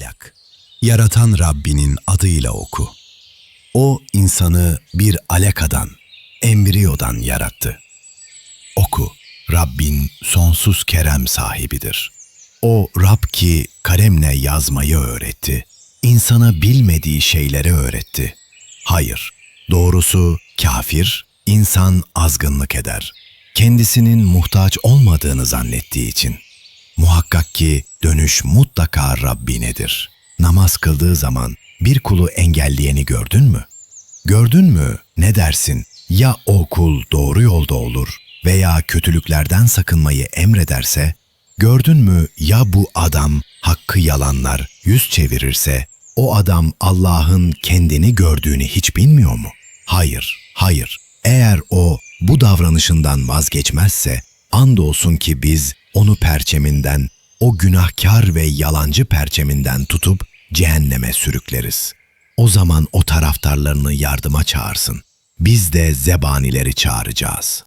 ahlak. Yaratan Rabbinin adıyla oku. O insanı bir alakadan, embriyodan yarattı. Oku, Rabbin sonsuz kerem sahibidir. O Rab ki kalemle yazmayı öğretti, insana bilmediği şeyleri öğretti. Hayır, doğrusu kafir, insan azgınlık eder. Kendisinin muhtaç olmadığını zannettiği için. Muhakkak ki dönüş mutlaka Rabbinedir. Namaz kıldığı zaman bir kulu engelleyeni gördün mü? Gördün mü ne dersin? Ya o kul doğru yolda olur veya kötülüklerden sakınmayı emrederse, gördün mü ya bu adam hakkı yalanlar, yüz çevirirse, o adam Allah'ın kendini gördüğünü hiç bilmiyor mu? Hayır, hayır. Eğer o bu davranışından vazgeçmezse, andolsun ki biz onu perçeminden, o günahkar ve yalancı perçeminden tutup cehenneme sürükleriz. O zaman o taraftarlarını yardıma çağırsın. Biz de zebanileri çağıracağız.